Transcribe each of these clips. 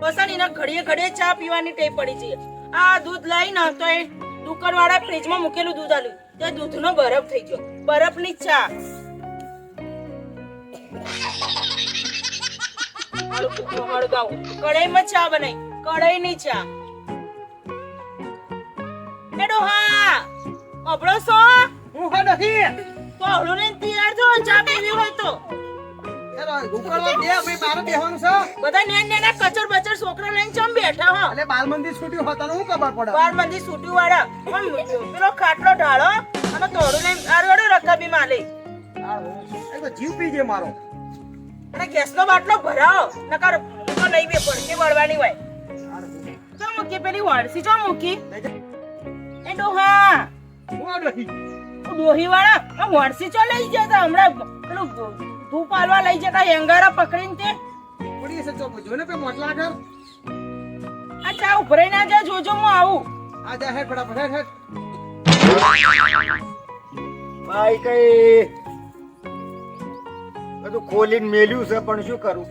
પસંદ એના ઘડીએ ઘડીએ ચા પીવાની ટેવ પડી છે. આ દૂધ લઈને તો એ દુકાનવાળા ફ્રીજમાં મૂકેલું દૂધ આલ્યું. તે દૂધનો બરફ થઈ ગયો. બરફની ચા. કૂકરું ચા બનાવી કડાઈની ચા. એડો હા અબળો સો હું હા નથી તો હળું ને તૈયાર થો ચા પીવી હોય તો? બધા નેન નેના કચર બચર છોકરા લઈને ચમ બેઠા હો? એટલે બાલ મંદિર છૂટ્યું હોતા હું ખબર પડે? બાર મંદી સૂટી વાળા પણ પેલો ખાટલો ઢાળો અને તોડું લઈને આરવાડો રકાબી માલે જીવ પી મારો. અને ગેસનો બાટલો ભરાવો નકર તો નહીં બે વળવાની હોય. ચો મૂકી પેલી વાળસી ચો મૂકી. એ ડોહા. ડોહી? વાળા આ ચો લઈ જતા હમણાં પેલું ધૂપ પાલવા લઈ જતા હેંગારા પકડીને તે. પડી હશે ચોપ જોને પે મોટલા ઘર? આ ચા ઉભરાઈ ના જા જોજો હું આવું. આ જા હેડ ફટાફટ હેડ હેડ ભાઈ કઈ બધું ખોલીને મેલ્યું છે પણ શું કરું?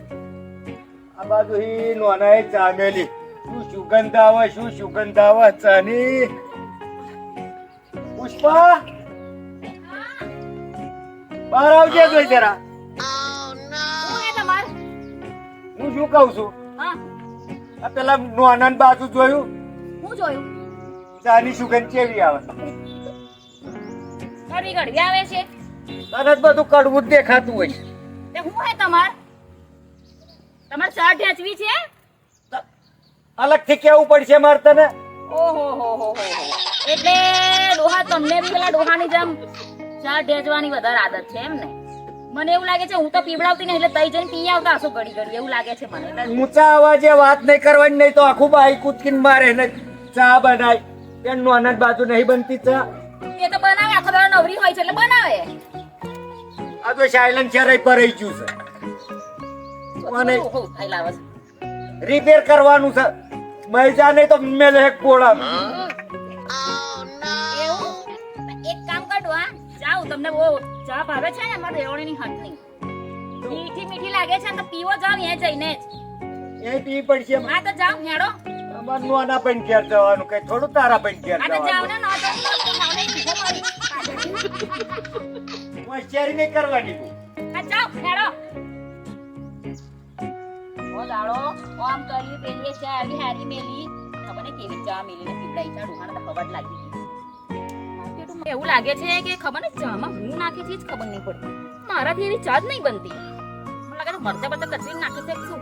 આ બાજુ હી નોનાએ ચા મેલી. શું સુગંધ આવે શું સુગંધ આવે ચાની? પુષ્પા? બહાર આવજે જોઈ જરા. હે શું કહું છું? હા પેલા આનંદ બાજુ જોયું? હું જોયું ચાની સુગંધ કેવી આવે? ઘડી ઘડી આવે છે તરત બધું કડવું જ દેખાતું હોય તે હું હે તમાર તમાર ચા હેચવી છે. અલગથી કેવું પડશે મારે તને? ઓહો હો હો હો એટલે ડોહા, તમને બી પેલા ડોહાની જેમ ચા ઢેચવાની વધારે આદત છે એમ ને? મને એવું લાગે છે હું તો પીવડાવતી નહીં એટલે તઈ જઈને પી આવતા હશો ઘડી ઘડી એવું લાગે છે મને. ઊંચા અવાજે વાત નહીં કરવાની નહીં તો આખું બાઈ કૂદકીને મારે ને ચા બનાય. તેમ નોના બાજુ નહીં બનતી ચા. એ તો બનાવે આખો દાડો નવરી હોય છે એટલે બનાવે. આ તો ચરાઈ પર રહી ગયું છે. મને. રિપેર કરવાનું છે. મૈજા નહીં તો મેલે એક પોળા. એક કામ કર હા. જાઉં તમને બહુ. ચા ભાવે છે ને અમારે રેવણીની હાથની. મીઠી મીઠી લાગે છે ને તો પીવો જાવ ત્યાં જઈને જ. એ પી પડશે હા તો જાવ હેડો. અમાર આના પણ ઘેર જવાનું કઈ થોડું તારા પણ ઘેર જવાનું જાવ જવાનું. ને નો મરી. હોશિયારી નહીં કરવાની તું આ જાઓ હેડો. ઓ દાડો આમ કરી પેલી ચા આવી હારી મેલી. ખબર ને કેવી ચા મેલી ને પીવડાઈ ચા ડુહાને તો ખબર લાગી. મારા એવું લાગે છે કે ખબર ને ચામાં હું નાખી છે ખબર નહીં પડતી. મારાથી એની ચા જ નહીં બનતી. મને લાગે છે મરચા બરચા કચરી નાખી છે શું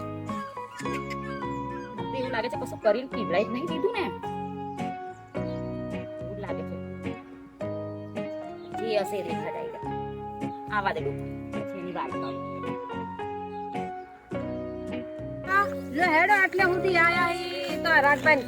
એવું લાગે છે કશું કરીને પીવડાઈ જ નહીં દીધું ને. એવું લાગે છે. જે હશે રેખા ડાયરા આવા દે એની વાત લે હેડો, આટલે સુધી આયા ઈ તો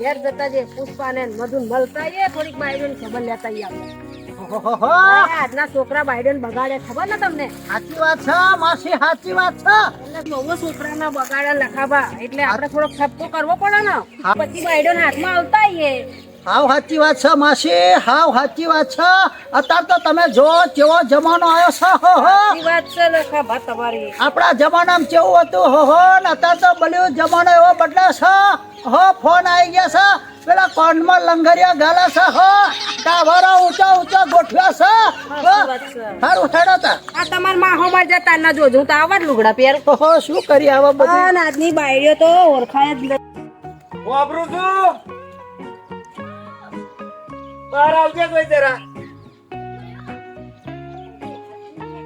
ઘેર જતા જે પુષ્પા ને મધુન મળતા એ થોડીક બાયડન ખબર લેતા ઓહોહો. આજના છોકરા બાયડન બગાડે ખબર ને તમને? સાચી વાત છે માસી સાચી વાત છે. એટલે નવો છોકરાના બગાડે લખાબા એટલે આપણે થોડોક ખપકો કરવો પડે ને. પછી બાયડન હાથમાં આવતા ઈએ હાવ સાચી વાત છે માસી હાવ સાચી વાત છે. અત્યારે તો તમે જો કેવો જમાનો આવ્યો છે હો હો. વાત છે લખાબા તમારી. આપણા જમાનામાં કેવું હતું હો હો. ને અત્યારે તો બલ્યું જમાનો એવો બદલે છે. હો ફોન આવી ગયા છે. પેલા કોર્નમાં લંગરિયા ગાલે છે હો? ટાવરો ઊંચા ઊંચા ગોઠવ્યા છે હો. સારું હેડો તા. આ તમારા માહો માં જતા ના જોજો. હું તો આવા લુગડા પહેર. ઓહો શું કરી આવા બધું? આ આજની બાયડીઓ તો ઓળખાય જ નહીં. હું આબરું છું. બહાર આવજે કોઈ જરા.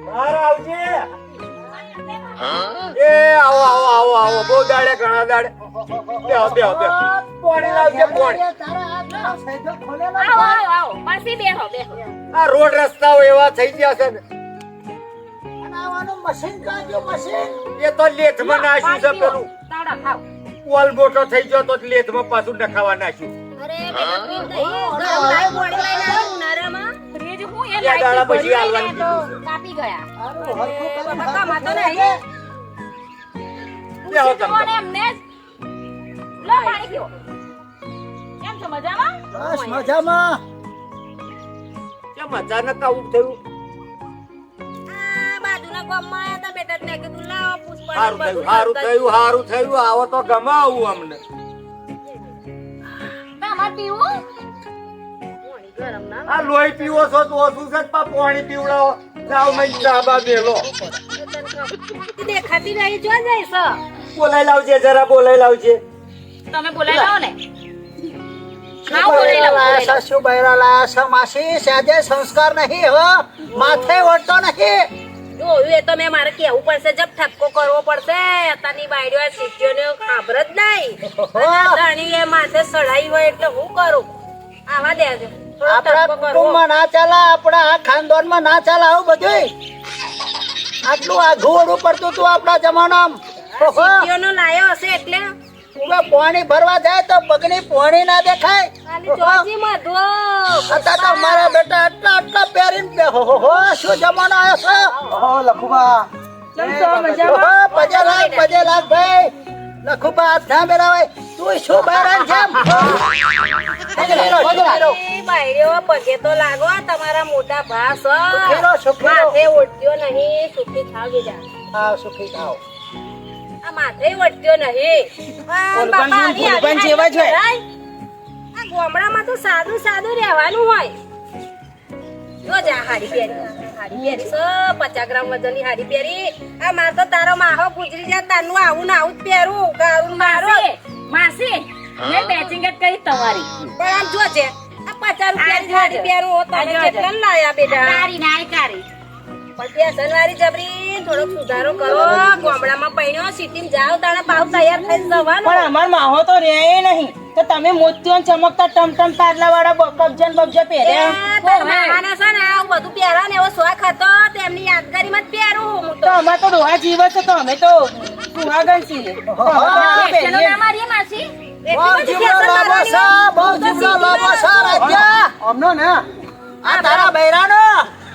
બહાર આવજે. એ આવો આવો આવો આવો. બહુ દાડે ઘણા દાડે. બે બે બેહો. પાણી લાવજે પાણી. આવો આવો આવો પાછી બેહો બેહો. આ રોડ રસ્તાઓ એવા થઈ ગયા છે ને. મશીન કાઢ્યો મશીન એ તો લેથમાં નાખ્યું છે પેલું. તાડા મોટો થઈ ગયો તો લેથમાં પાછું નખાવા નાખ્યું. અરે ફ્રીજ હું એ દાડા પછી. કાપી ગયા. નહીં. એમને લો પાણી પીઓ. છો મજામાં? બસ મજામાં. કેમ અચાનક આવું થયું? આ બાજુના ગામમાં આયા તા બેટા એટલે કીધું લાવો પુષ્પાને સારું થયું સારું થયું સારું થયું આવો તો ગમે અમને. તમાર પીવું? પાણી ગરમ ના આ લોહી પીવો છો તો ઓછું છે પા પાણી પીવડાવો. જાવ નહીં ચાબા બેલો દેખાતી રહી જો જઈશ. બોલાઈ લાવજે જરા બોલાઈ લાવજે. તમે બોલાઈ લાવો ને. માસી સાજે સંસ્કાર નહીં હો. માથે ઓળતો નહીં. જોયું એ તો મેં મારે કેવું પડશે જબ ઠપકો કરવો પડશે અત્યારની બાયડીઓ ને ખબર જ નહીં. ધણી એ માથે સડાઈ હોય એટલે હું કરું? આવા દેજો આપણા કુટુંબમાં ના ચાલે આપણા આ ખાનદાનમાં ના ચાલે આવું બધું આટલું આઘું પડતું હતું આપણા જમાનામાં. શીખ્યોનો લાયો હશે એટલે? ઊભા પાણી ભરવા જાય તો પગની પોણી ના દેખાય. તો મારા બેટા આટલા આટલા પહેરીને હો, હો, હો, શું જમાનો આવ્યો છે? ઓહો, લખુબા પજે લાખ પજે લાખ ભાઈ. લખુબા ના બેરાવાય તું શું બહેરાન પગે તો લાગો તમારા મોટા ભાસ. માથે ઓઢ્યો નહીં સુખી થાવ બીજા. હા સુખી આ માથે ઓઢ્યો નહીં. આવી આવી જેવા છે આ ગામડામાં તો સાદું સાદું રહેવાનું હોય. જો જા હાડી પહેરી. હાડી પહેરી. સો પચાસ ગ્રામ વજનની હાડી પહેરી. આ માર તો તારો માહો ગુજરી જાય તારનું આવું ને આવું જ પહેરું ગારું મારો. માસી મેં બેચિંગ જ કરી તમારી. પણ આમ જોજે આ પચાસ રૂપિયાની હાડી પહેરું હો તમે કેટલા લાયા બેટા? તારી નાય કારી પણ જબરી થોડોક સુધારો કરો. ગામડામાં પૈણ્યો સિટીમાં જાઓ તાણે પાવ તૈયાર થઈને જવાનું. પણ અમાર માહો તો રહે નહીં. તો તમે મોતીઓ ચમકતા ટમટમ તારલા વાળા કબજા ને પહેર્યા? તારા છે ને આવું બધું પહેરવા ને એવો શોખ હતો તેમની યાદગારીમાં જ પહેરું હું તો. અમાર તો ડોહા જીવ છે તો અમે તો સુહાગન છીએ. ના માસી? બહુ લાંબો. અમનો આ તારા બૈરાનો.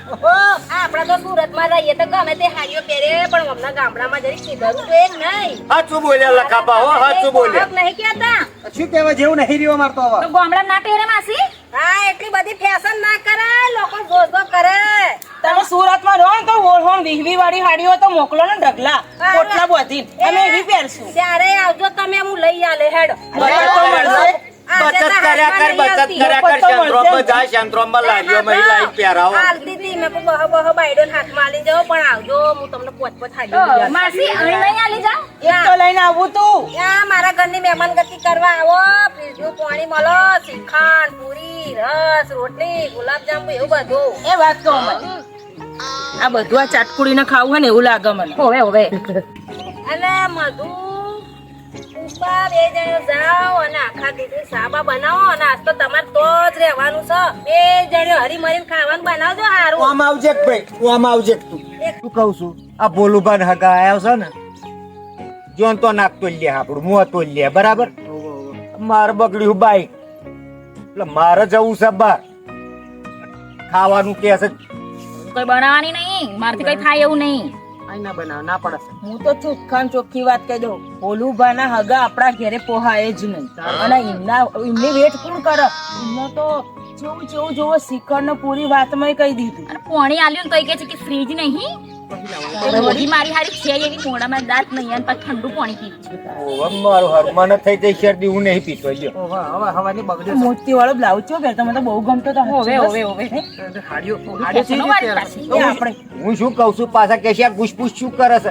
આપણા તો સુરતમાં રહીએ તો ગમે તે હાડીઓ પહેરે પણ હમણાં ગામડામાં જરી કીધું તો એક નહીં. હાચું બોલ્યા લખાપા હો હાચું બોલ્યા. નહીં કહેતા. શું કહેવા જેવું નહીં રહ્યો મારતો હવે ગામડા ના પહેરે માસી? હા એટલી બધી ફેશન ના કરે લોકો કરે. તમે સુરતમાં રહો તો ઓળહોણ વીહવી વાળી હાડીઓ તો મોકલો ને ઢગલા. પોટલા બોધી અમે એવી પહેરશું. ત્યારે આવજો તમે હું લઈ આલે હેડ. બચત કર્યા કર બચત. કર્યા કર તો મળશે. સેન્ટ્રોમાં ને. જાય સેન્ટ્રોમાં લારીઓ માં લાઈ પહેરાવો હાલતી હતી. મેં કહું બહ બહ બાયડોને હાથમાં આલી જાઓ પણ આવજો હું તમને પોત પોત હાડી માસી અહીં નહીં આલી જાઓ એક તો લઈને આવું તું. ત્યાં મારા ઘરની મહેમાન ગતિ કરવા આવો. ફ્રીજનું પાણી મળો શ્રીખંડ પૂરી રસ રોટલી ગુલાબજાંબુ એવું બધું. એ વાત કહો મને આ બધું આ ચાટકુડીને ખાવું હોય ને એવું લાગે મને. હવે હવે. અને મધુ પુષ્પા બે જણ જાઓ અને આખા દીકરી સાબા બનાવો અને આજ તો તમારે તો જ રહેવાનું છે. બે જણ હરી મરીન ખાવાનું બનાવજો સારું આમ આવજે ભાઈ તું આમ આવજે તું. શું કહું છું? આ ભોલુભાન હગા આવ્યો છે ને જોન તો નાક તો લે આપણું મોં તો લે બરાબર? મારે બગડ્યું બાઈક એટલે મારે જવું છે બાર ખાવાનું કે છે. કઈ બનાવવાની નહીં મારથી કઈ થાય એવું નહીં. હું તો ચોખ્ખા ચોખ્ખી વાત કહી દઉં. ભોલુભાના હગા આપણા ઘેરે પોહાય જ નહીં. અને એમના એમની વેટ કોણ કરે? એમનો તો જેવું જેવું જોવો શિખર ને પૂરી વાતમાં કહી દીધું. અને પોણી આલ્યું ને કઈ કે છે કે ફ્રીજ નહીં? મારી હારી છે મોઢામાં દાંત નહીં અને પછી ઠંડુ પાણી પીવું મારું હર મને થઈ જઈ શરદી હું નહીં પીતો લ્યો મોતી વાળો બ્લાઉઝ પહેરતો મને તો બહુ ગમતો તો હોવે હોવે હોવે. આપણે. હું શું કઉ છું પાછા કે છે આ ગુસપુસ શું કરે છે?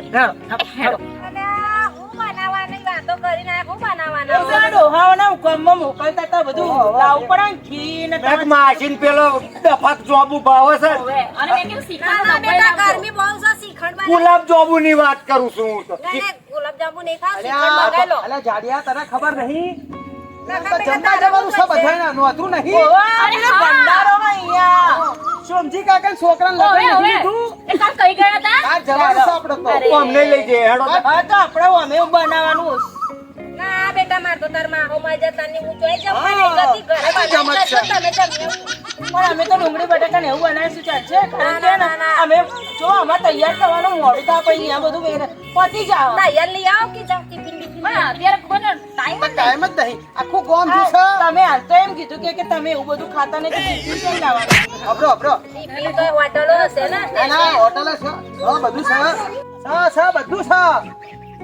બનાવવાના બધા ડોહાઓના હુકમમાં મોકલતા બધું લાવવું પડે ને ઘી ને એક માસીન પેલો ડફક જોબુ ભાવે છે. અને મેં કીધું ના, શીખવાનું ના, ડબ્બો બેટા ગરમી બહુ છે શ્રીખંડ ગુલાબ જોબુ ની વાત કરું છું હું તો. નહીં ખાવ શ્રીખંડ મંગાવી અલા જાડિયા તને ખબર નહીં? જવાનું અહીંયા. સોમજી કાકા છોકરા લગ્ન લીધું? એ કાલ કઈ ગયા હતા આ જવાનું છે તો અમને લઈ જઈએ હેડો. હા તો આપણે અમે બનાવવાનું. ના બેટા માર તો તાર માહો માં જતાની હું જોઈ જાઉં મને ગતિ ઘરે આ તો બનાવી જમત છે. તમે પણ અમે તો ડુંગળી બટાકા ને એવું બનાવીશું ચાલશે કારણ કે ના, ના, ના. અમે જો આમાં તૈયાર થવાનું મોડું થાય પછી અહીંયા બધું વેર- પતી જાવ ના યાર લઈ આવો કે જાવ ટિફિન પિંડી અત્યારે કોઈને ટાઈમ જ ટાઈમ જ નહીં. આખું ગોમ છે તમે હાલ તો એમ કીધું કે કે તમે એવું બધું ખાતા નહીં કે પિંડી કેમ લાવવાનું અબરો અબરો ટિફિન તો હોટલો હશે ને? ના ના હોટલ છે હા બધું છે. છે છે બધું છે.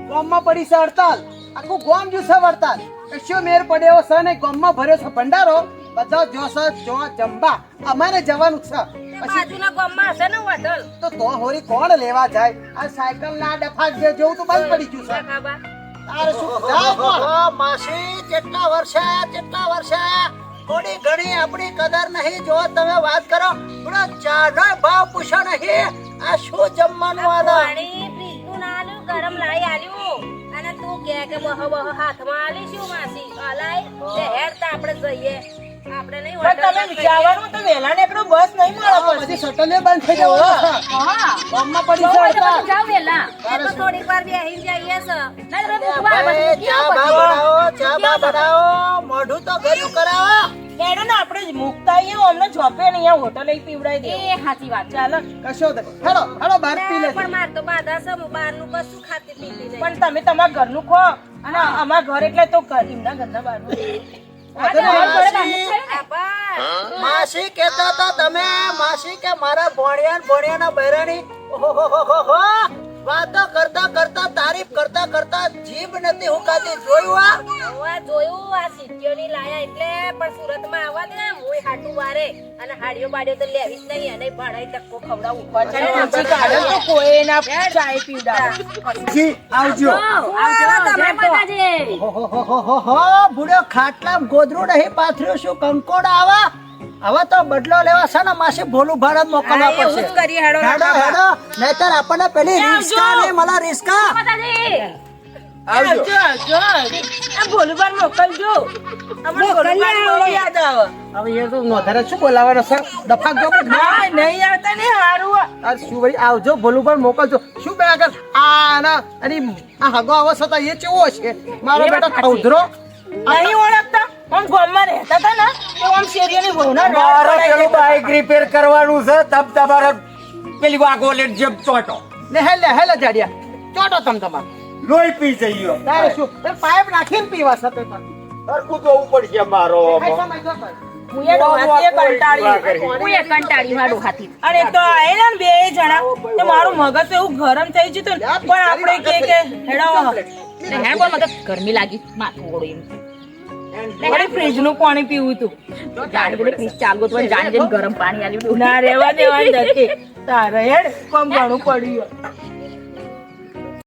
ગોમમાં પડી છે હડતાલ. આખું ગોમ જુસે વડતાલ કશું મેર પડ્યો છે ને ગોમમાં ભર્યો છે ભંડારો. બધા જોશે જો જંબા. અમારે જવાનું છે. બાજુના ગામમાં હશે ને હોટલ? તો તો હોરી કોણ લેવા જાય? આ સાયકલ ના ડફા જે જેવું તો બંધ પડી ગયું છે. તારે શું જાય કોણ? માસી કેટલા વર્ષે કેટલા વર્ષે થોડી ઘણી આપણી કદર નહીં. જો તમે વાત કરો થોડો ચાનો ભાવ પૂછો નહીં. આ શું જમવાનું આદા પાણી ફ્રીજનું ના ગરમ લાઈ આલ્યું. અને તું કે કે બહ બહ હાથમાં આલી શું માસી અલાય તે હેડ તા આપણે જઈએ. આપણે નહીં પણ તમે હોટલમાં તો વહેલા નીકળો બસ નહીં મળે પછી સટલે બંધ થઈ જવાનું હા. ગામમાં પડી બહુ તો. પછી જાઓ વહેલા. એ તો થોડીક વાર બેસી જઈએ છે નહીં તો મૂકવા ભાઈ, પછી ચા બા બનાવો ચા બા બનાવો? મોઢું તો હેડો ને આપણે મુકતા આવીએ અમને જોપે નહીં આ હોટલ પીવડાવી દે એ સાચી વાત. ચાલો. કશો દે હેડો હેડો બહાર પી લે પણ માર તો બાધા છે હું બહારનું કશું ખાતી પીતી નહીં પણ તમે તમારા ઘરનું ખો. અને અમારા ઘર એટલે તો ઘર- એમના ઘરના બહારનું. હા, ને. માસી કેતા હતા તમે માસી કે મારા ભોણિયા ઓહો ભોણિયાના હો ઓહોહોહોહો. વાતો કરતા કરતા તારીફ કરતા કરતા જીભ નથી હુકાતી. જોયું આ? હવે જોયું આ સિટીઓની લાયા એટલે પણ સુરતમાં આવવા દે હું હાટું વારે. અને હાડીઓ બાડીઓ તો લેવી જ નહીં અને ભાડાઈ ટક્કો ખવડાવું. કાઢો. તો કોઈ ના ચાય પીવડાવે જી આવજો. આવજો, જય માતાજી. ઓહોહોહોહો. બુડો ખાટલા ગોદરું નહીં પાથર્યું શું? કંકોડ આવા? હવે તો બદલો લેવા છે ને માસી ભોલું ભારત મોકલવા પડશે. કરી હેડો હેડો હેડો. નહીતર આપણને પેલી રિસ્કા નહીં મળે રિસ્કા. આવજો આવજો. આ મોકલજો. બહુ યાદ આવે. હવે એ તો નોધારે શું બોલાવાનો છે? ડફાક જો ના નહીં આવતા ને હારું. શું ભાઈ આવજો ભોલું પણ મોકલજો. શું બે આગળ? આ ના અને આ હગો આવો છતાં એ કેવો છે? મારો બેટો. ખૌધરો. નહીં ઓળખતા. આમ ગામમાં રહેતા હતા ને તો આમ શેરીઓની વહુના મારે પેલું બાઇક રિપેર કરવાનું છે તબ તમારે પેલી વાગોલેટ જેમ ચોટો. લે હે લે જાડિયા ચોટો તમ તમાર. લોહી પી જઈએ તારે શું? એ પાઇપ નાખીને પીવા સાથે પણ સરખું જોવું પડશે મારો ખાઈ સમય જો ભાઈ. હું એ કંટાળી હું એ કંટાળી હાથી અને તો આયેલા ને બે જણા. તો મારું મગજ એવું ગરમ થઈ જતું પણ આપણે કે કે હેડો. ગરમી લાગી. માથું ઓળું એમ. વળી ફ્રીજનું પાણી પીવું તું. જાણી પડે ફ્રીજ ચાલુ તો જાણ ગરમ પાણી આલ્યું ના રેવા દેવાની નથી. તારે હેડ કોમ ઘણું પડ્યું.